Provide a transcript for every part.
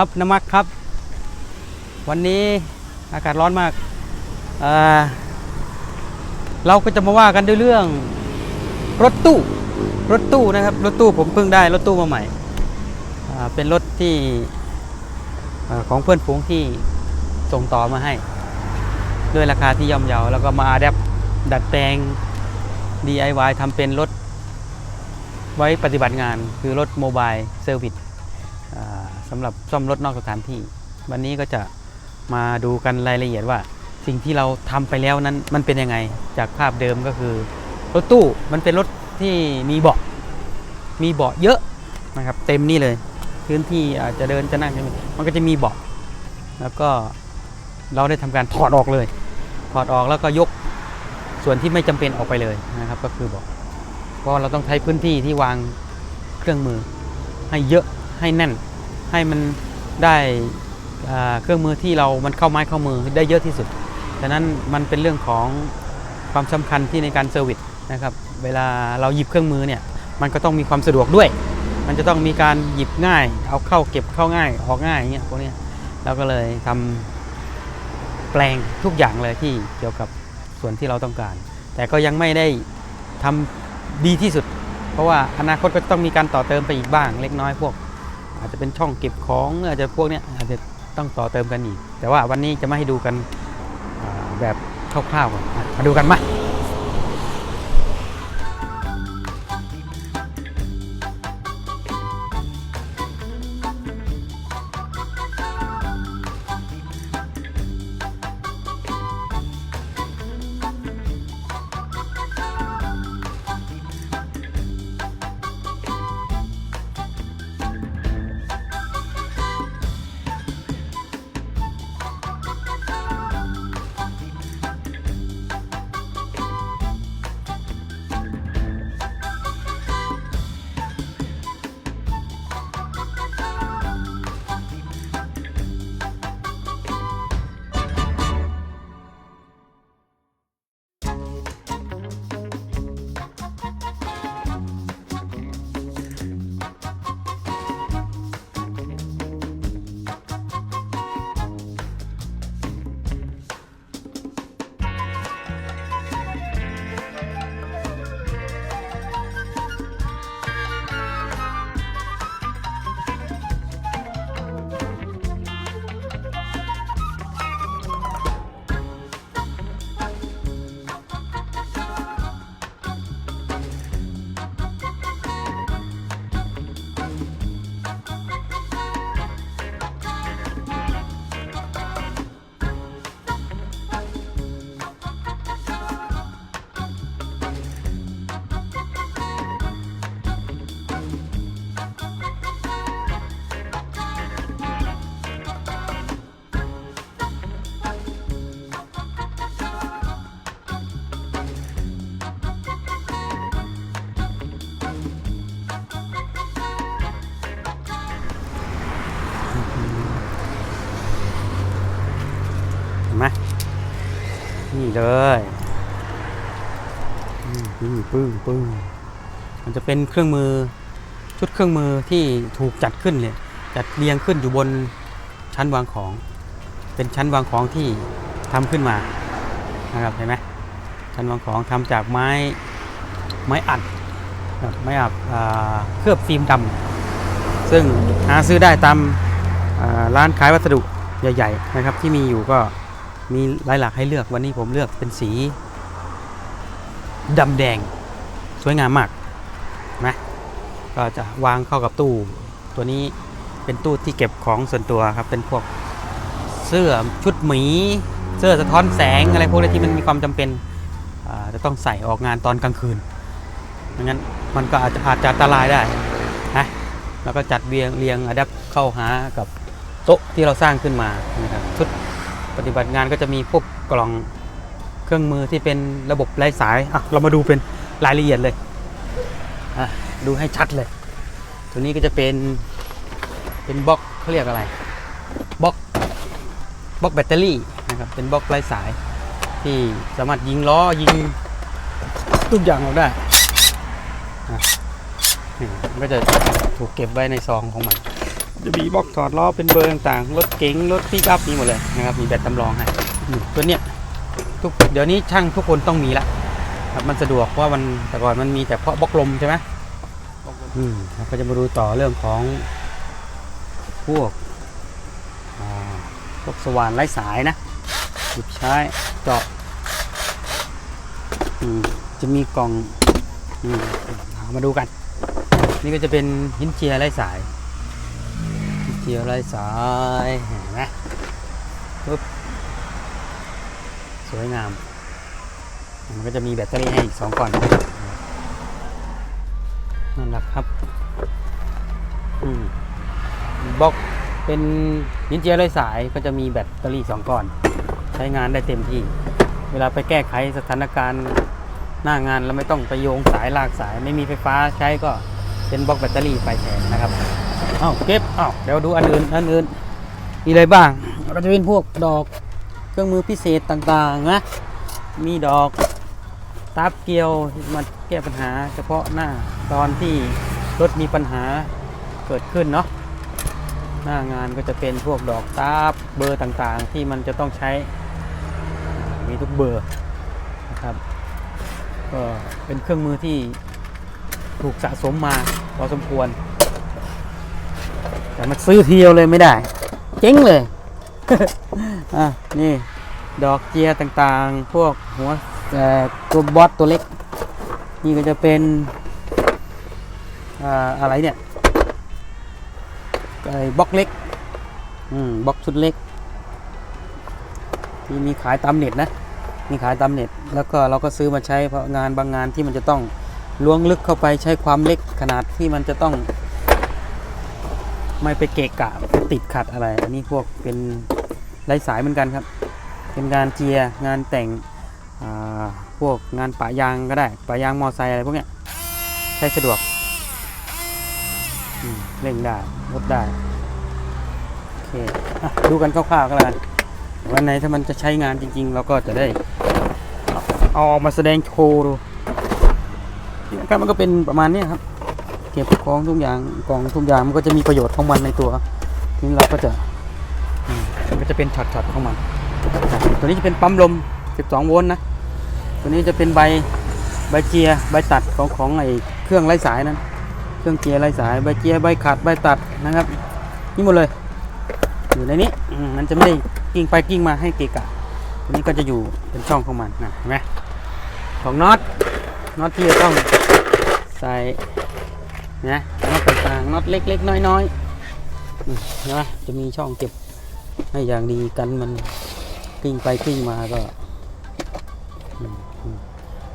ครับน้ำมักครับ วันนี้อากาศร้อนมากเเราก็จะมาว่ากันด้วยเรื่อง รถตู้ รถตู้นะครับ รถตู้ผมเพิ่งได้รถตู้มาใหม่ เป็นรถที่ของเพื่อนฝูงที่ส่งต่อมาให้ ด้วยราคาที่ย่อมเยาแล้วก็มาอัดแอปดัดแปลง DIY ทำเป็นรถไว้ปฏิบัติงานคือรถโมบายเซอร์วิส สำหรับซ่อมรถนอกสถานที่ วันนี้ก็จะมาดูกันรายละเอียดว่า สิ่งที่เราทำไปแล้วนั้นมันเป็นยังไงจากภาพเดิมก็คือ รถตู้มันเป็นรถที่มีเบาะมีเบาะเยอะนะครับ เต็มนี่เลย พื้นที่อาจจะเดินจะนั่งจะมันก็จะมีเบาะแล้วก็เราได้ทำการถอดออกเลย ถอดออกแล้วก็ยกส่วนที่ไม่จำเป็นออกไปเลยนะครับ ก็คือเบาะเพราะเราต้องใช้พื้นที่ที่วางเครื่องมือให้เยอะให้แน่น ให้มันได้เครื่องมือที่เรามันเข้าไม้เข้ามือได้เยอะที่สุดฉะนั้นมันเป็นเรื่องของความสำคัญที่ในการเซอร์วิสนะครับ เวลาเราหยิบเครื่องมือเนี่ยมันก็ต้องมีความสะดวกด้วย มันจะต้องมีการหยิบง่าย เอาเข้าเก็บเข้าง่ายออกง่ายอย่างเงี้ยพวกนี้เราก็เลยทำแปลงทุกอย่างเลยที่เกี่ยวกับส่วนที่เราต้องการ แต่ก็ยังไม่ได้ทำดีที่สุด เพราะว่าอนาคตก็ต้องมีการต่อเติมไปอีกบ้างเล็กน้อยพวก อาจจะเป็นช่องเก็บของอาจจะพวกเนี้ยอาจจะต้องต่อเติมกันอีก แต่ว่าวันนี้จะมาให้ดูกันแบบคร่าวๆก่อนมาดูกันมา นี่เลยปึ้งปึ้งปึ้งมันจะเป็นเครื่องมือชุดเครื่องมือที่ถูกจัดขึ้นเลยจัดเรียงขึ้นอยู่บนชั้นวางของ เป็นชั้นวางของที่ทำขึ้นมานะครับเห็นไหมชั้นวางของทำจากไม้ไม้อัดครับไม้อัดเคลือบฟิล์มดำซึ่งหาซื้อได้ตามร้านขายวัสดุใหญ่ ๆ นะครับ ที่มีอยู่ก็ มีหลายหลากให้เลือกวันนี้ผมเลือกเป็นสีดำแดง สวยงามมากนะก็จะวางเข้ากับตู้ ตัวนี้เป็นตู้ที่เก็บของส่วนตัวครับ เป็นพวกเสื้อชุดหมี เสื้อสะท้อนแสงอะไรพวกนี้ที่มันมีความจำเป็นจะต้องใส่ออกงานตอนกลางคืนไม่งั้นมันก็อาจจะอาจจะอันตรายได้นะแล้วก็จัดเรียงเรียงอะดับเข้าหากับโต๊ะที่เราสร้างขึ้นมานะครับชุด ปฏิบัติงานก็จะมีพวกกล่องเครื่องมือที่เป็นระบบไร้สายอะเรามาดูเป็นรายละเอียดเลยอะดูให้ชัดเลย ตัวนี้ก็จะเป็นเป็นบล็อกเขาเรียกอะไรบล็อกบล็อกแบตเตอรี่นะครับเป็นบล็อกไร้สาย ที่สามารถยิงล้อยิงทุกอย่างเราได้อะนี่มันก็จะถูกเก็บไว้ในซองของมัน จะมีบล็อกถอดล้อเป็นเบอร์ต่างๆ รถเก๋งรถปิกอัพมีหมดเลยนะครับ มีแบตจำลองให้ตัวเนี้ยทุกเดี๋ยวนี้ช่างทุกคนต้องมีละครับมันสะดวกเพราะว่ามันแต่ก่อนมันมีแต่เพาะบล็อกลมใช่ไหมอืมเราก็จะมาดูต่อเรื่องของพวกอ่าพวกสว่านไร้สายนะหยิบใช้เจาะอืมจะมีกล่องอืมเอามาดูกัน นี่ก็จะเป็นหินเจียไร้สาย เจียวไรสายเห็นไหมปึ๊บสวยงาม มันก็จะมีแบตเตอรี่ให้อีกสองก้อนนั่นแหละครับอืมบล็อกเป็นยินเจียไรสายก็จะมีแบตเตอรี่สองก้อน ใช้งานได้เต็มที่ เวลาไปแก้ไขสถานการณ์หน้างานแล้วไม่ต้องไปโยงสายลากสาย ไม่มีไฟฟ้าใช้ก็เป็นบล็อกแบตเตอรี่ไปแทนนะครับ อ้าวเก็บอ้าวเดี๋ยวดูอันอื่นอันอื่นมีอะไรบ้างก็จะเป็นพวกดอกเครื่องมือพิเศษต่างๆนะมีดอกตาบเกลียวมาแก้ปัญหาเฉพาะหน้าตอนที่รถมีปัญหาเกิดขึ้นเนาะหน้างานก็จะเป็นพวกดอกตาบเบอร์ต่างๆ ที่มันจะต้องใช้มีทุกเบอร์นะครับก็เป็นเครื่องมือที่ถูกสะสมมาพอสมควร แต่มันซื้อทีเดียวเลยไม่ได้ เจ๊งเลย อะ นี่ ดอกเจียต่างๆ พวกหัวตัวบอสตัวเล็ก นี่ก็จะเป็นอ่าอะไรเนี่ยไอ้บล็อกเล็กอืมบล็อกชุดเล็กที่มีขายตามเน็ตนะมีขายตามเน็ต แล้วก็เราก็ซื้อมาใช้เพราะงานบางงานที่มันจะต้องล้วงลึกเข้าไปใช้ความเล็กขนาดที่มันจะต้อง ไม่ไปเกะกะไปติดขัดอะไร อันนี้พวกเป็นไร้สายเหมือนกันครับ เป็นงานเจียงานแต่งพวกงานปะยางก็ได้ปะยางมอไซค์อะไรพวกเนี้ยใช้สะดวกเร่งได้ลดได้โอเคอดูกันคร่าวๆก็แล้วกันวันไหนถ้ามันจะใช้งานจริง ๆ เราก็จะได้เอาออกมาแสดงโชว์ดูนี่นะครับมันก็เป็นประมาณนี้ครับ ก็บของทุกอย่างกล่องทุกอย่างมันก็จะมีประโยชน์ของมันในตัวทีนี้เราก็จะมันก็จะเป็นช็อตๆของมัน ตัวนี้จะเป็นปั๊มลม 12 โวลต์นะ ตัวนี้จะเป็นใบใบเจียร์ใบตัดของของไอ้เครื่องไร้สายนั้น เครื่องเจียร์ไร้สายใบเจียร์ใบขัดใบตัดนะครับ นี่หมดเลยอยู่ในนี้มมันจะไม่ได้กิ้งไปกิ้งมาให้เกะกะ ตัวนี้ก็จะอยู่เป็นช่องของมันนะเห็นไหมของน็อตน็อตที่จะต้องใส่ นะน็อตต่างๆน็อตเล็ก ๆ น้อยๆนไหมจะมีช่องเก็บให้อย่างดีกันมันกลิ้งไปกลิ้งมาก็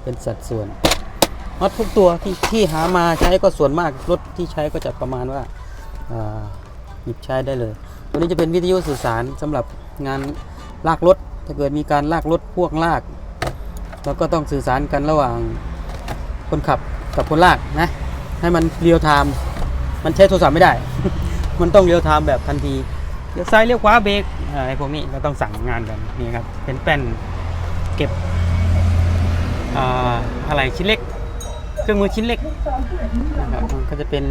เป็นสัดส่วนน็อตทุกตัวที่ที่หามาใช้ก็ส่วนมากรถที่ใช้ก็จะประมาณว่าหยิบใช้ได้เลย ตัวนี้จะเป็นวิทยุสื่อสารสำหรับงานลากรถ ถ้าเกิดมีการลากรถพ่วงลากเราก็ต้องสื่อสารกันระหว่างคนขับกับคนลากนะ ให้มันเรียลไทม์มันใช้โทรศัพท์ไม่ได้ มันต้องเรียลไทม์แบบทันทีเลี้ยวซ้ายเลี้ยวขวาเบรกอะไรพวกนี้เราต้องสั่งงานกันนี่ครับเป็นแป้นเก็บอะไรชิ้นเล็ก เครื่องมือชิ้นเล็กนะครับมันก็จะเป็น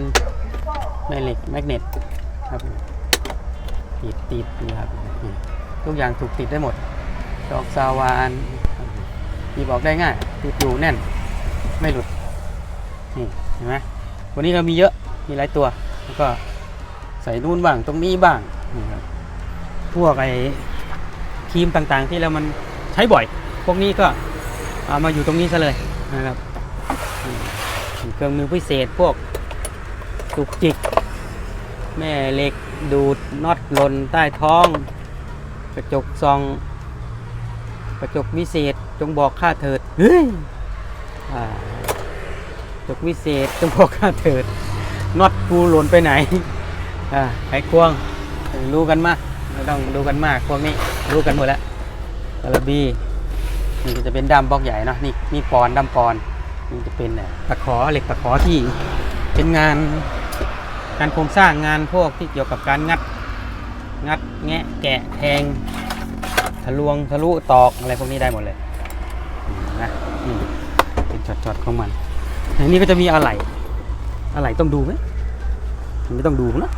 แม่เหล็กแมกเนตครับติดติดนี่ครับทุกอย่างถูกติดได้หมดดอกซาวานหยิบอกได้ง่ายติดอยู่แน่น ไม่หลุดนี่เห็นไหม วันนี้เรามีเยอะมีหลายตัว แล้วก็ใส่นู่นบ้างตรงนี้บ้างนี่ครับพวกไอ้ครีมต่างๆ ที่เรามันใช้บ่อย พวกนี้ก็เอามาอยู่ตรงนี้ซะเลยนะครับเครื่องมือพิเศษพวกตุกจิก แม่เหล็กดูดน็อตหล่นใต้ท้อง กระจกซอง กระจกวิเศษจงบอกค่าเถิดเฮ้ยอ่า จกวิเศษจงบอกค่าเถิดน็อตกูหล่นไปไหนอ่าไขควงรู้กันมากไม่ต้องดูกันมากพวกนี้รู้กันหมดแล้วกระบีนี่จะเป็นด้ามบล็อกใหญ่เนาะนี่นี่ปอนด้ามปอนนี่จะเป็นตะขอเหล็กตะขอที่เป็นงานการโครงสร้างงานพวกที่เกี่ยวกับการงัด งัดแงะแกะแทง ทะลวงทะลุตอกอะไรพวกนี้ได้หมดเลยนะนี่เป็นช็อตๆของมัน อันนี้ก็จะมีอะไรอะไรต้องดูไหมไม่ต้องดูนะ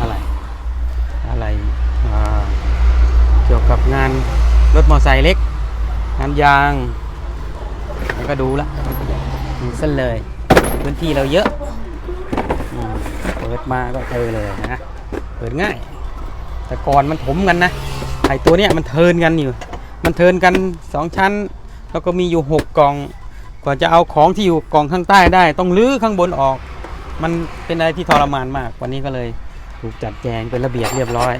อะไรอะไรเกี่ยวกับงานรถมอไซค์เล็ก งานยางแล้วก็ดูละดูเส้นเลย พื้นที่เราเยอะเปิดมาก็เจอเลยนะเปิดง่าย แต่ก่อนมันถมกันนะไอตัวเนี้ยมันเทินกันอยู่ มันเทินกันสองชั้น แล้วก็มีอยู่หกกล่อง กว่าจะเอาของที่อยู่กล่องข้างใต้ได้ ต้องลื้อข้างบนออก มันเป็นอะไรที่ทรมานมาก วันนี้ก็เลยถูกจัดแจงเป็นระเบียบเรียบร้อย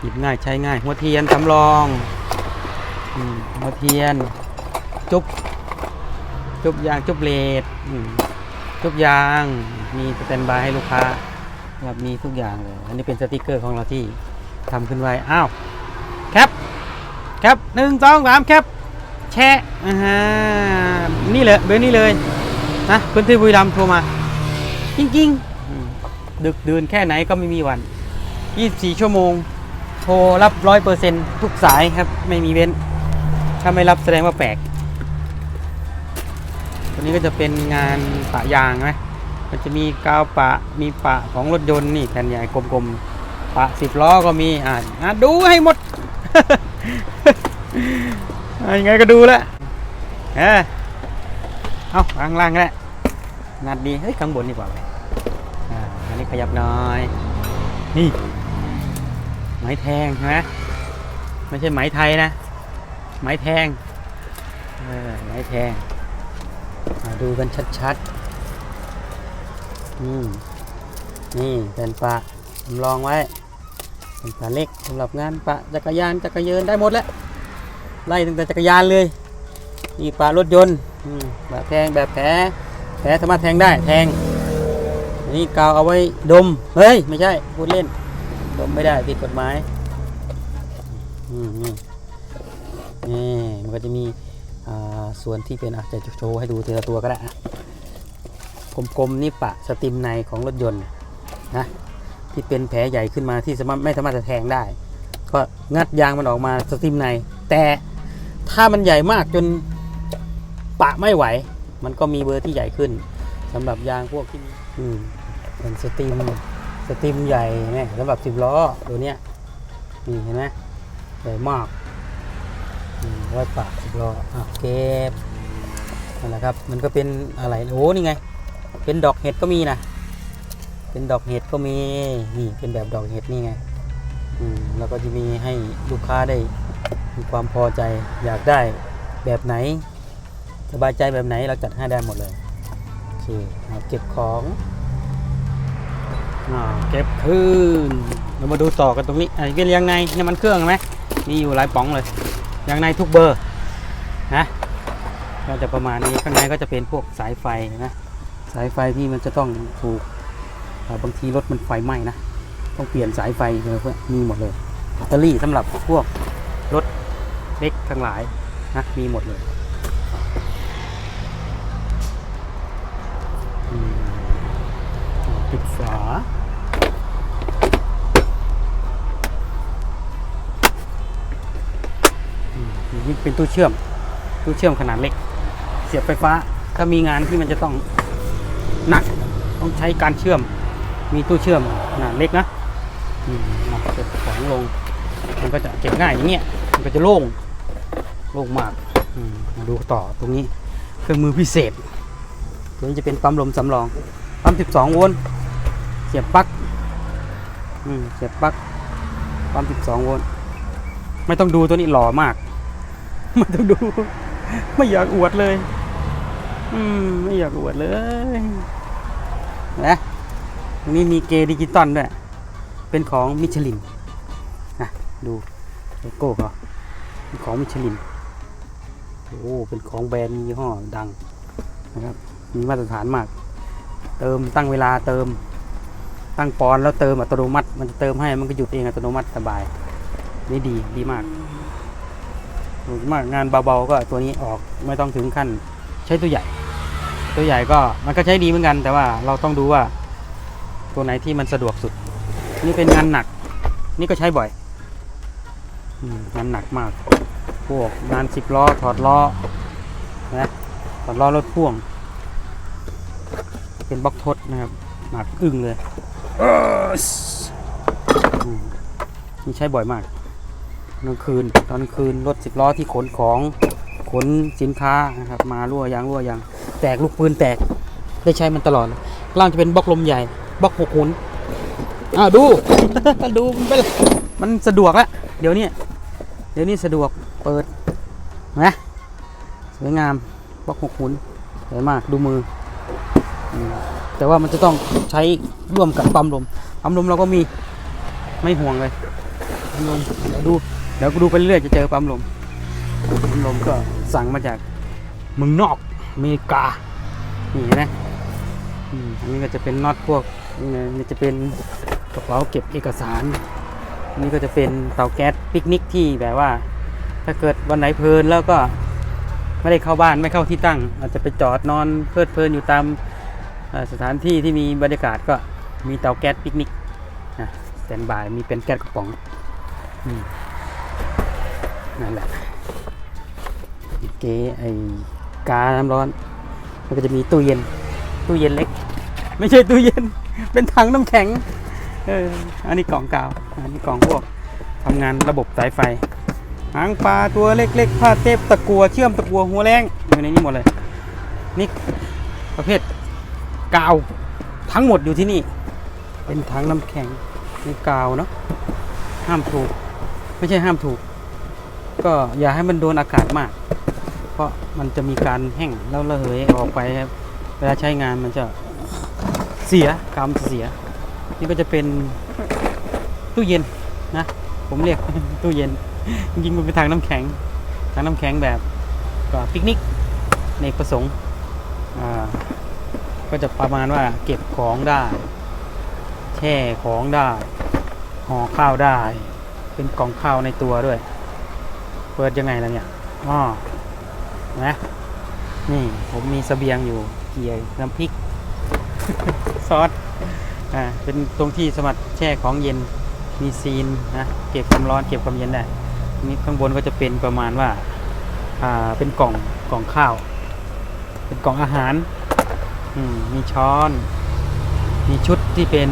หยิบง่ายใช้ง่าย หัวเทียนสำรองอหัวเทียน จุบจุบยางจุบเลดจุบยาง มีสแตนบายให้ลูกค้าแบบมีทุกอย่างเลย อันนี้เป็นสติกเกอร์ของเราที่ทำขึ้นไว้ อ้าว แคป แคปหนึ่งสองสามแคป แชะอ่าฮะนี่เลยเบอร์นี้เลยนะพื้นที่บุรีรัมย์โทรมา จริงๆอืมดึกดื่นแค่ไหนก็ไม่มีวัน 24 ชั่วโมง โทรรับร้อยเปอร์เซ็นทุกสายครับ ไม่มีเว้น ถ้าไม่รับแสดงว่าแปลก ตัวนี้ก็จะเป็นงานปะยางนะมันจะมีกาวปะมีปะของรถยนต์นี่แผ่นใหญ่กลมๆ ปะสิบล้อก็มีอ่าอะดูให้หมดอะ ยังไงก็ดูแล้วเออเอาข้างล่างก็ได้นัดดีเฮ้ยข้างบนดีกว่าเว้ยอ่าอันนี้ขยับหน่อย นี่ ไม้แทงใช่ไหมไม่ใช่ไหมไทยนะ ไม้แทงเออไม้แทงมาดูกันชัดๆ อืมนี่เป็นปะจำลองไว้เป็นปะเล็กสำหรับงานปะจักรยานจักรยานได้หมดแล้ว ไล่ตั้งแต่จักรยานเลยนี่ปลารถยนต์แบบแทงแบบแผลแผลสามารถแทงได้แทงนี่กาวเอาไว้ดม เฮ้ย ไม่ใช่พูดเล่น ดมไม่ได้ผิดกฎหมายอืมนี่นี่มันก็จะมีส่วนที่เป็นอาจจะโชว์ให้ดูทีละตัวก็ได้กลมๆนี่ปะสติมในของรถยนต์นะที่เป็นแผลใหญ่ขึ้นมาที่สามารถไม่สามารถจะแทงได้ ก็งัดยางมันออกมาสติมในแต่ ถ้ามันใหญ่มากจนปะไม่ไหว มันก็มีเบอร์ที่ใหญ่ขึ้นสำหรับยางพวกที่มีอืมเป็นสติมสติมใหญ่เนี่ยสำหรับสิบล้อตัวเนี้ยนี่เห็นไหมใหญ่มากอืมร้อยปะสิบล้ออะเก็บนั่นแหละครับ มันก็เป็นอะไรโอ้นี่ไง เป็นดอกเห็ดก็มีนะเป็นดอกเห็ดก็มีนี่เป็นแบบดอกเห็ดนี่ไงอืมแล้วก็จะมีให้ลูกค้าได้ มีความพอใจอยากได้แบบไหน สบายใจแบบไหนเราจัดให้ได้หมดเลยโอเคเอาเก็บของอ่าเก็บคืนเรามาดูต่อกันตรงนี้อันนี้เป็นยางในน้ำมันเครื่องไหมมีอยู่หลายป๋องเลยยางในทุกเบอร์นะก็จะประมาณนี้ข้างในก็จะเป็นพวกสายไฟนะสายไฟที่มันจะต้องถูกบางทีรถมันไฟไหม้นะต้องเปลี่ยนสายไฟเลยเพื่อนมีหมดเลยแบตเตอรี่สำหรับพวกรถ เล็กทั้งหลายนะมีหมดเลยปิดฝานี่เป็นตู้เชื่อม ตู้เชื่อมขนาดเล็ก เสียบไฟฟ้า ถ้ามีงานที่มันจะต้องหนัก ต้องใช้การเชื่อม มีตู้เชื่อมขนาดเล็กนะอืมเอาเก็บของลง มันก็จะเก็บง่ายอย่างเงี้ย มันก็จะโล่ง โล่งมากมาดูต่อตรงนี้เครื่องมือพิเศษ ตัวนี้จะเป็นปั๊มลมสำรองปั๊ม 12 โวลต์เสียบปลั๊กเสียบปลั๊กปั๊ม 12 โวลต์ไม่ต้องดูตัวนี้หล่อมาก ไม่ต้องดู ไม่อยากอวดเลยอืมไม่อยากอวดเลยนะตรงนี้มีเกดิจิตอลด้วย เป็นของมิชลินนะดูโลโก้เขาเป็ของมิชลิน โอ้เป็นของแบรนด์ยี่ห้อดังนะครับมีมาตรฐานมาก เติมตั้งเวลาเติมตั้งปอนแล้วเติมอัตโนมัติ มันจะเติมให้มันก็หยุดเองอัตโนมัติสบาย นี่ดีดีมากถูกมากงานเบาๆก็ตัวนี้ออกไม่ต้องถึงขั้น ใช้ตัวใหญ่ ตัวใหญ่ก็มันก็ใช้ดีเหมือนกัน แต่ว่าเราต้องดูว่าตัวไหนที่มันสะดวกสุด นี่เป็นงานหนัก นี่ก็ใช้บ่อยงานหนักมาก พวกงานสิบล้อถอดล้อนะถอดล้อรถพ่วง เป็นบล็อกทดนะครับหนักอึ้งเลยนี่ใช้บ่อยมากกลางคืนตอนคืนรถสิบล้อที่ขนของขนสินค้านะครับมารั่วยางรั่วยางแตกลูกปืนแตกได้ใช้มันตลอดเลยข้างล่างจะเป็นบล็อกลมใหญ่บล็อกหกหุนอ้าวดูดูมันเป็นมันสะดวกแล้วเดี๋ยวนี้เดี๋ยวนี้สะดวก เปิดนะสวยงามบล็อกหกหุนสวยมากดูมือ แต่ว่ามันจะต้องใช้ร่วมกับปั๊มลมปั๊มลมเราก็มีไม่ห่วงเลยปั๊มลมเดี๋ยวดูเดี๋ยวดูไปเรื่อยจะเจอปั๊มลมปั๊มลมก็สั่งมาจากเมืองนอกอเมริกานี่นะอันนี้ก็จะเป็นน็อตพวกนี่จะเป็นกระเป๋าเก็บเอกสารนนี้ก็จะเป็นเตาแก๊สปิกนิกที่แบบว่า ถ้าเกิดวันไหนเพลินแล้วก็ไม่ได้เข้าบ้านไม่เข้าที่ตั้ง อาจจะไปจอดนอนเพลิดเพลินอยู่ตามสถานที่ที่มีบรรยากาศก็มีเตาแก๊สปิกนิกนะสแตนบายมีเป็นแก๊สกระป๋องนั่นแหละเก๋ไอ้กาน้ำร้อนมันก็จะมีตู้เย็นตู้เย็นเล็ก ไม่ใช่ตู้เย็น เป็นถังน้ำแข็งเอออันนี้กล่องกาว อันนี้กล่องพวกทำงานระบบสายไฟ หางปลาตัวเล็กๆผ้าเทปตะกัวเชื่อมตะกัวหัวแรงอยู่ในนี้หมดเลย นี่ประเภทกาวทั้งหมดอยู่ที่นี่ เป็นถังน้ำแข็งนี่กาวเนาะห้ามถูก ไม่ใช่ห้ามถูก ก็อย่าให้มันโดนอากาศมาก เพราะมันจะมีการแห้งแล้วระเหยออกไปครับเวลาใช้งานมันจะเสียกรรมเสีย นี่ก็จะเป็นตู้เย็นนะ ผมเรียกตู้เย็น จริงๆมันเป็นทางน้ำแข็ง ทางน้ำแข็งแบบก็ปิกนิกในประสงค์ก็จะประมาณว่าเก็บของได้ แช่ของได้ห่อข้าวได้ เป็นกล่องข้าวในตัวด้วย เปิดยังไงล่ะเนี่ยอ๋อนะนี่ผมมีเสบียงอยู่เกี๊ยวน้ำพริก ซอสอ่าเป็นตรงที่สมัครแช่ของเย็นมีซีนนะเก็บความร้อนเก็บความเย็นได้ นี่ข้างบนก็จะเป็นประมาณว่า อ่า เป็นกล่อง กล่องข้าว เป็นกล่องอาหาร อืม มีช้อน มีชุดที่เป็น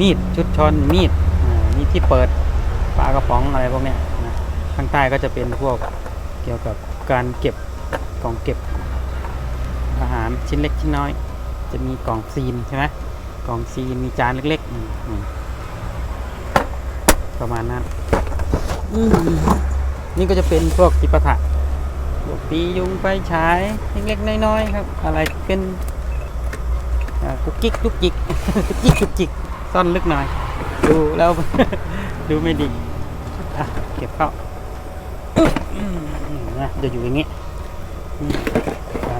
มีด ชุดช้อนมีด อ่า มีที่เปิดปลากระป๋องอะไรพวกเนี้ยนะข้างใต้ก็จะเป็นพวกเกี่ยวกับการเก็บกล่องเก็บอาหารชิ้นเล็กชิ้นน้อย จะมีกล่องซีนใช่ไหมกล่องซีนมีจานเล็กๆอืมประมาณนั้น นี่ก็จะเป็นพวกจิปาถะพวกปียุงไฟฉายเล็กๆน้อยๆครับ อะไรเป็นกุกกิ๊กกุกจิกกุกกิ๊กกุกจิกซ่อนลึกหน่อย ดูแล้วดูไม่ดีเก็บเข้านะจะอยู่อย่างนี้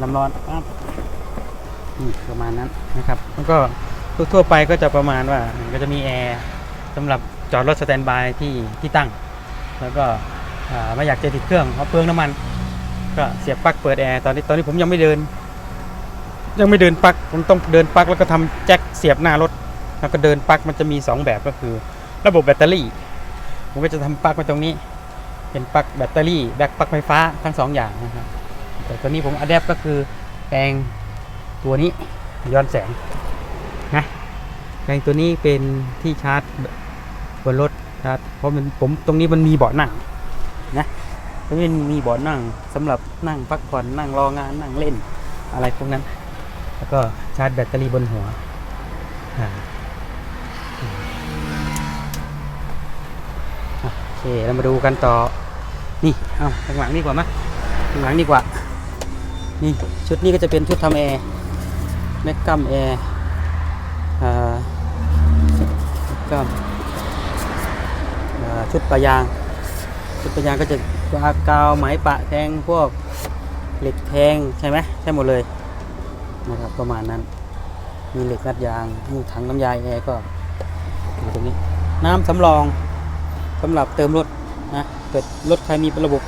น้ำร้อนปั๊บประมาณนั้นนะครับ แล้วก็ทั่วไปก็จะประมาณว่าก็จะมีแอร์สำหรับจอดรถสแตนบายที่ที่ตั้ง แล้วก็ไม่อยากจะติดเครื่องเพราะเปลืองน้ำมัน ก็เสียบปลั๊กเปิดแอร์ตอนนี้ตอนนี้ผมยังไม่เดิน ยังไม่เดินปลั๊กผมต้องเดินปลั๊กแล้วก็ทำแจ็คเสียบหน้ารถ แล้วก็เดินปลั๊กมันจะมี 2 แบบก็คือ ระบบแบตเตอรี่ ผมก็จะทำปลั๊กมาตรงนี้ เป็นปลั๊กแบตเตอรี่แบตปลั๊กไฟฟ้าทั้ง 2 อย่างนะครับแต่ตัวนี้ผมอัดแอปก็คือแปลงตัวนี้ย้อนแสงนะแปลงตัวนี้เป็นที่ชาร์จ นรถชาร์จเพราะมันผมตรงนี้มันมีเบาะนั่งนะตรงนี้มันมีเบาะนั่งสำหรับนั่งพักผ่อนนั่งรองานนั่งเล่น อะไรพวกนั้น แล้วก็ชาร์จแบตเตอรี่บนหัวโอเคเรามาดูกันต่อ นี่เอาข้างหลังดีกว่าไหมข้างหลังดีกว่า นี่ชุดนี้ก็จะเป็นชุดทำแอร์แม็กกัมแอร์อ่าแม็กกัม ชุดปะยาง ชุดปะยางก็จะกาวกาวไหมปะแทงพวกเหล็กแทงใช่ไหมใช่หมดเลยนะครับประมาณนั้น มีเหล็กรัดยางมีถังน้ำยาแอร์ก็อยู่ตรงนี้ น้ำสำรองสำหรับเติมรถนะเกิดรถใครมีระบบ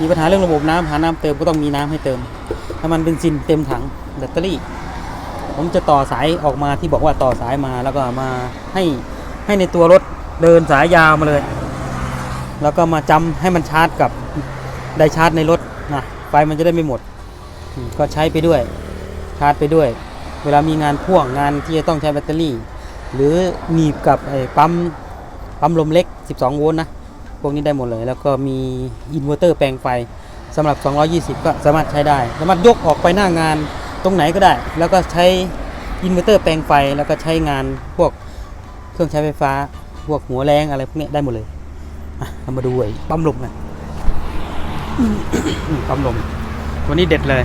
มีปัญหาเรื่องระบบน้ำหาน้ำเติมก็ต้องมีน้ำให้เติมน้ำมันเบนซินเต็มถังแบตเตอรี่ ผมจะต่อสายออกมาที่บอกว่าต่อสายมาแล้วก็มาให้ให้ในตัวรถเดินสายยาวมาเลย แล้วก็มาจำให้มันชาร์จกับไดชาร์จในรถนะไฟมันจะได้ไม่หมด ก็ใช้ไปด้วยชาร์จไปด้วย เวลามีงานพ่วงงานที่จะต้องใช้แบตเตอรี่ หรือหนีบกับไอ้ปั๊มปั๊มลมเล็ก 12 โวลต์นะพวกนี้ได้หมดเลย แล้วก็มีอินเวอร์เตอร์แปลงไฟสำหรับ 220 ก็สามารถใช้ได้ สามารถยกออกไปหน้างานตรงไหนก็ได้ แล้วก็ใช้อินเวอร์เตอร์แปลงไฟ แล้วก็ใช้งานพวกเครื่องใช้ไฟฟ้า พวกหัวแรงอะไรพวกนี้ได้หมดเลย เรามาดูไอ้ปั๊มลมกันอืมปั๊มลม ตัวนี้เด็ดเลย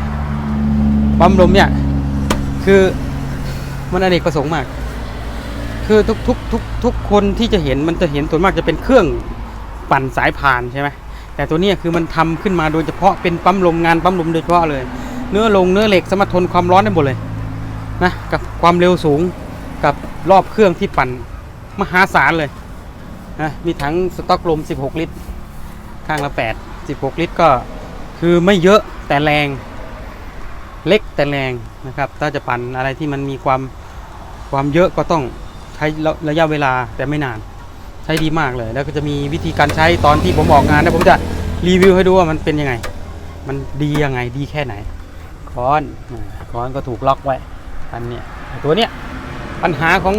ปั๊มลมเนี่ย คือมันอเนกประสงค์มาก คือทุกทุกทุกทุกคนที่จะเห็นมันจะเห็นส่วนมากจะเป็นเครื่องปั่นสายพานใช่ไหมแต่ตัวเนี้ยคือมันทำขึ้นมาโดยเฉพาะเป็นปั๊มลมงานปั๊มลมโดยเฉพาะเลย เนื้อลงเนื้อเหล็กสามารถทนความร้อนได้หมดเลยนะกับความเร็วสูงกับรอบเครื่องที่ปั่นมหาศาลเลย นะมีถังสต็อกลม 16 ลิตร ข้างละ 8 16 ลิตรก็คือไม่เยอะแต่แรง เล็กแต่แรงนะครับ ถ้าจะปั่นอะไรที่มันมีความความเยอะก็ต้องใช้ระยะเวลาแต่ไม่นาน ใช้ดีมากเลย แล้วก็จะมีวิธีการใช้ตอนที่ผมออกงานนะผมจะรีวิวให้ดูว่ามันเป็นยังไง มันดียังไงดีแค่ไหนค้อนค้อนก็ถูกล็อกไว้อันเนี้ยตัวเนี้ยปัญหาของ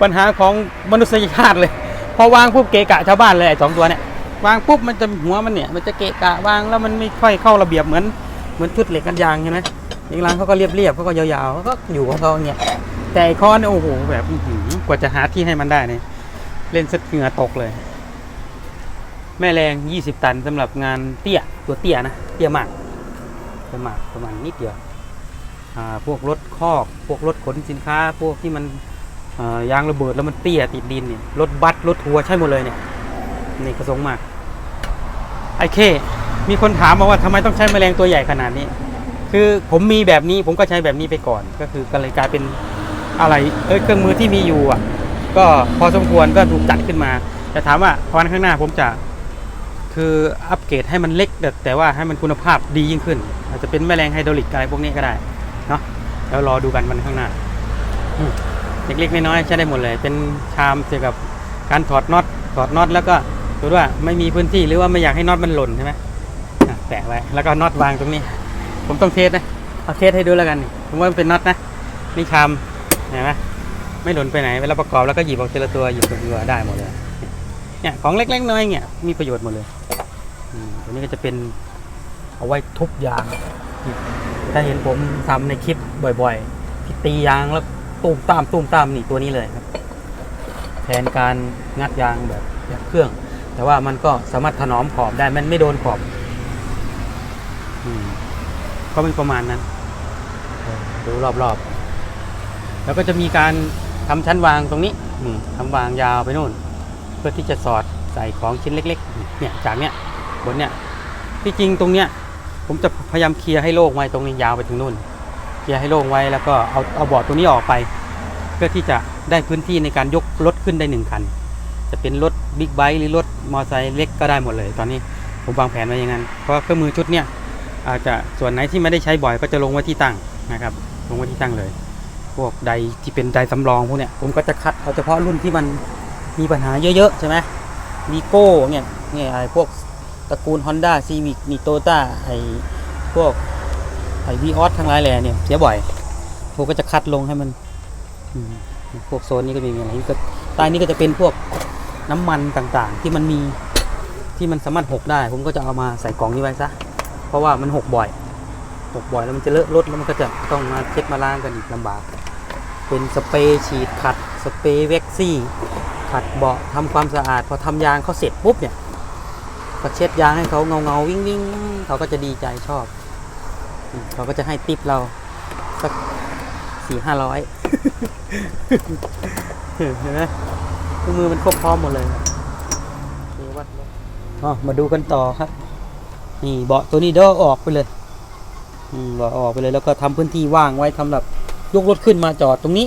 ปัญหาของมนุษยชาติเลย พอวางปุ๊บเกะกะชาวบ้านเลยไอ้สองตัวเนี่ยวางปุ๊บมันจะหัวมันเนี่ยมันจะเกะกะวางแล้วมันไม่ค่อยเข้าระเบียบเหมือนเหมือนชุดเหล็กกันยางใช่ไหมอีกร้านเขาก็เรียบๆเขาก็ยาวๆเขาก็อยู่ของเขาอย่างเงี้ยแต่ไอ้ค้อนเนี่ยโอ้โหแบบอื้อหือกว่าจะหาที่ให้มันได้เนี่ยเล่นสะเหงื่อตกเลย แม่แรง 20 ตันสำหรับงานเตี้ยตัวเตี้ยนะเตี้ยมากเตี้ยมากประมาณนิดเดียวอ่าพวกรถคอก พวกรถขนสินค้า พวกที่มัน ยางระเบิดแล้วมันเตี้ยติดดินเนี่ยรถบัสรถทัวร์ใช่หมดเลยเนี่ยนี่กระสงมากไอเค มีคนถามมาว่าทำไมต้องใช้แมลงตัวใหญ่ขนาดนี้ คือผมมีแบบนี้ผมก็ใช้แบบนี้ไปก่อน ก็คือก็เลยกลายเป็นอะไรเอยเครื่องมือที่มีอยู่อะ ก็พอสมควรก็ถูกจัดขึ้นมา แต่ถามว่าวันข้างหน้าผมจะคืออัปเกรดให้มันเล็ก แต่แต่ว่าให้มันคุณภาพดียิ่งขึ้น อาจจะเป็นแมลงไฮดรอลิกอะไรพวกนี้ก็ได้เนาะแล้วรอดูกันวันข้างหน้า เล็กๆน้อยๆใช้ได้หมดเลย เป็นชามเกี่ยวกับการถอดน็อตถอดน็อตแล้วก็สมมติว่าไม่มีพื้นที่หรือว่าไม่อยากให้น็อตมันหล่นใช่ไหมอะแปะไว้แล้วก็น็อตวางตรงนี้ ผมต้องเทสนะเอาเทสให้ดูแล้วกันผมว่ามันเป็นน็อตนะนี่ชามเห็นไหมไม่หล่นไปไหนเวลาประกอบแล้วก็หยิบออกทีละตัวหยิบตัวได้หมดเลยเนี่ยของเล็กๆน้อยๆเนี่ยมีประโยชน์หมดเลยอืมตัวนี้ก็จะเป็นเอาไว้ทุบยาง ถ้าเห็นผมทำในคลิปบ่อยๆที่ตียางแล้ว ตูมตามตูมตามนี่ตัวนี้เลยครับ แทนการงัดยางแบบแบบเครื่อง แต่ว่ามันก็สามารถถนอมขอบได้มันไม่โดนขอบอืมก็เป็นประมาณนั้นเออดูรอบๆ แล้วก็จะมีการทำชั้นวางตรงนี้อืมทำวางยาวไปนู่น เพื่อที่จะสอดใส่ของชิ้นเล็ก ๆ เนี่ยจากเนี้ยบนเนี้ยที่จริงตรงเนี้ยผมจะพยายามเคลียร์ให้โล่งไว้ตรงนี้ยาวไปถึงนู่น เคลียร์ให้โล่งไว้แล้วก็เอาเอาบอร์ดตัวนี้ออกไป เพื่อที่จะได้พื้นที่ในการยกรถขึ้นได้หนึ่งคัน จะเป็นรถบิ๊กไบค์หรือรถมอเตอร์ไซค์เล็กก็ได้หมดเลย ตอนนี้ผมวางแผนไว้อย่างนั้น เพราะเครื่องมือชุดเนี้ยอาจจะส่วนไหนที่ไม่ได้ใช้บ่อยก็จะลงไว้ที่ตั้งนะครับ ลงไว้ที่ตั้งเลย พวกใดที่เป็นใดสำรองพวกเนี้ยผมก็จะคัดเอาเฉพาะรุ่นที่มันมีปัญหาเยอะๆใช่ไหมวีโก้เนี่ยเนี่ยไอ้พวกตระกูล Honda Civic มีโตต้าไอ้พวก ไอวีออสทั้งหลายแหล่เนี่ยเสียบ่อยผมก็จะคัดลงให้มันพวกโซนนี้ก็มีอะไรก็ใต้นี้ก็จะเป็นพวกน้ำมันต่างๆ ที่มันมีที่มันสามารถหกได้ ผมก็จะเอามาใส่กล่องนี้ไว้ซะเพราะว่ามันหกบ่อยหกบ่อยแล้วมันจะเลอะรถแล้วมันก็จะต้องมาเช็ดมาล้างกันอีกลำบาก เป็นสเปรย์ฉีดขัดสเปรย์เว็กซี่ ขัดเบาะทำความสะอาด พอทำยางเขาเสร็จปุ๊บเนี่ยก็เช็ดยางให้เขาเงาเงาวิ่งวิ่งเขาก็จะดีใจชอบ เขาก็จะให้ติปเราสักสี่ห้าร้อยเห็นไหมมือมันครบพร้อมหมดเลยวัดอ๋อมาดูกันต่อครับ นี่เบาะตัวนี้เดี๋ยวเอออกไปเลยอืมเบาะออกไปเลยแล้วก็ทำพื้นที่ว่างไว้สำหรับยกรถขึ้นมาจอดตรงนี้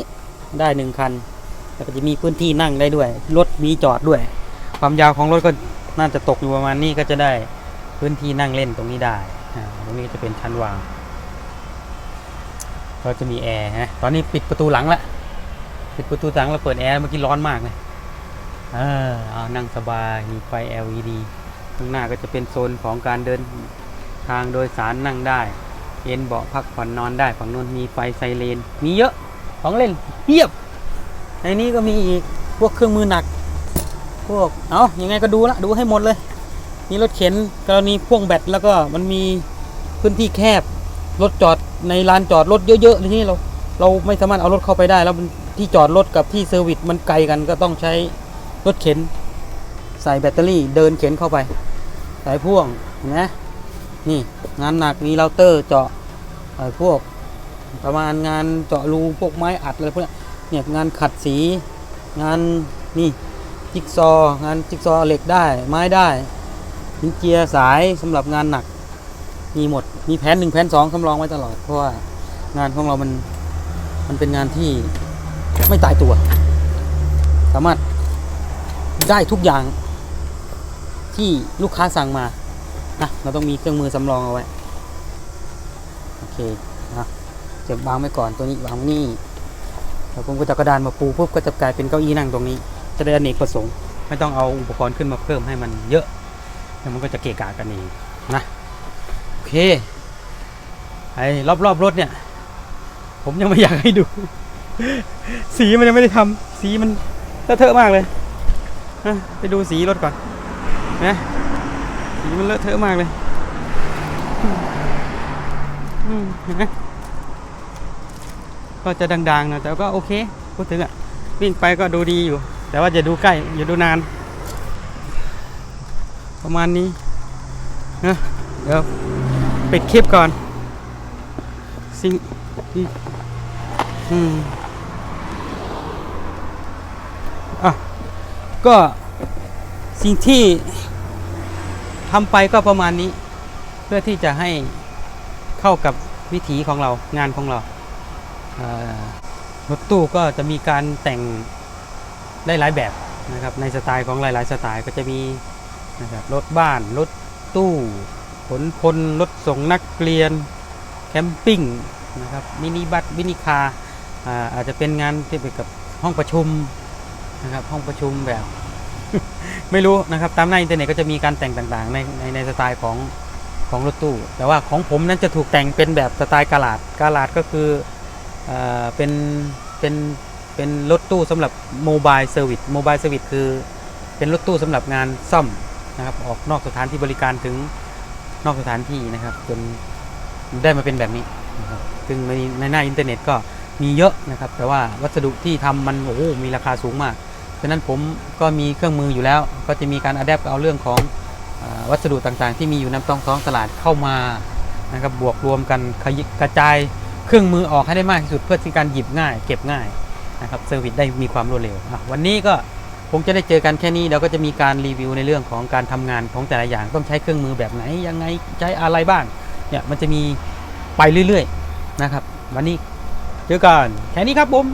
ได้หนึ่งคัน แล้วก็จะมีพื้นที่นั่งได้ด้วย รถมีจอดด้วย ความยาวของรถก็น่าจะตกอยู่ประมาณนี้ก็จะได้พื้นที่นั่งเล่นตรงนี้ได้ตรงนี้จะเป็นชั้นวาง ก็จะมีแอร์นะตอนนี้ปิดประตูหลังละปิดประตูหลังแล้วเปิดแอร์เมื่อกี้ร้อนมากเลยเออเอานั่งสบายมีไฟ LED ข้างหน้าก็จะเป็นโซนของการเดินทางโดยสารนั่งได้เอนเบาะพักผ่อนนอนได้ฝั่งนู้นมีไฟไซเรนมีเยอะของเล่นเพียบ ในนี้ก็มีอีกพวกเครื่องมือหนัก พวกเอายังไงก็ดูละดูให้หมดเลย มีรถเข็นกรณีพ่วงแบตแล้วก็มันมีพื้นที่แคบ รถจอดในลานจอดรถเยอะๆทีนี้เราเราไม่สามารถเอารถเข้าไปได้ แล้วที่จอดรถกับที่เซอร์วิสมันไกลกันก็ต้องใช้รถเข็น ใส่แบตเตอรี่เดินเข็นเข้าไป สายพ่วงเห็นไหมนี่งานหนักมีเราเตอร์เจาะพวกประมาณงานเจาะรูพวกไม้อัดอะไรพวกเนี้ยเนี่ยงานขัดสีงานนี่จิ๊กซอ งานจิ๊กซอเหล็กได้ไม้ได้หินเจียสายสำหรับงานหนัก มีหมด มีแผนหนึ่งแผนสองสำรองไว้ตลอด เพราะว่างานของเรามันมันเป็นงานที่ไม่ตายตัว สามารถได้ทุกอย่างที่ลูกค้าสั่งมานะเราต้องมีเครื่องมือสำรองเอาไว้ โอเคนะเก็บวางไว้ก่อนตัวนี้วางไว้นี่แล้วผมก็จะกระดานมาปูปุ๊บก็จะกลายเป็นเก้าอี้นั่งตรงนี้ จะได้อเนกประสงค์ ไม่ต้องเอาอุปกรณ์ขึ้นมาเพิ่มให้มันเยอะแล้วมันก็จะเกะกะกันเองนะ เคไอ้รอบๆรถเนี่ย ผมยังไม่อยากให้ดู สีมันยังไม่ได้ทำสีมันเลอะเทอะมากเลยไปดูสีรถก่อนนะสีมันเลอะเทอะมากเลยก็จะดังๆนะแต่ก็โอเคพูดถึงอะวิ่งไปก็ดูดีอยู่ แต่ว่าจะดูใกล้อย่าดูนาน ประมาณนี้นะเดี๋ยว ปิดคลิปก่อนสิ่งที่อืมอะก็สิ่งที่ทำไปก็ประมาณนี้ เพื่อที่จะให้เข้ากับวิถีของเรางานของเรารถตู้ก็จะมีการแต่งได้หลายแบบนะครับในสไตล์ของหลาย ๆ สไตล์ก็จะมีนะครับรถบ้านรถตู้ ขนพลรถส่งนักเรียน แคมปิ้งนะครับมินิบัสมินิคาร์อาอาจจะเป็นงานที่เกี่ยวกับห้องประชุมนะครับห้องประชุมแบบ ไม่รู้นะครับตามหน้าอินเทอร์เน็ตก็จะมีการแต่งต่างๆ ในในในสไตล์ของของรถตู้ แต่ว่าของผมนั้นจะถูกแต่งเป็นแบบสไตล์กาลาดกาลาดก็คือเอเป็นเป็นเป็นรถตู้สำหรับโมบายเซอร์วิสโมบายเซอร์วิสคือเป็นรถตู้สำหรับงานซ่อมนะครับออกนอกสถานที่บริการถึง นอกสถานที่นะครับ จนได้มาเป็นแบบนี้นะครับซึ่งในในหน้าอินเทอร์เน็ตก็มีเยอะนะครับ แต่ว่าวัสดุที่ทำมันโอ้โหมีราคาสูงมากฉะนั้นผมก็มีเครื่องมืออยู่แล้ว ก็จะมีการอัดแอปเอาเรื่องของอวัสดุต่างๆ ที่มีอยู่ในต้องท้องตลาดเข้ามานะครับบวกรวมกันขยิกระจายเครื่องมือออกให้ได้มากที่สุดเพื่อที่การหยิบง่าย เก็บง่ายนะครับเซอร์วิสได้มีความรวดเร็ว วันนี้ก็ คงจะได้เจอกันแค่นี้เราก็จะมีการรีวิวในเรื่องของการทำงานของแต่ละอย่างต้องใช้เครื่องมือแบบไหนยังไงใช้อะไรบ้างเนี่ยมันจะมีไปเรื่อยๆนะครับ วันนี้เจอกันแค่นี้ครับผม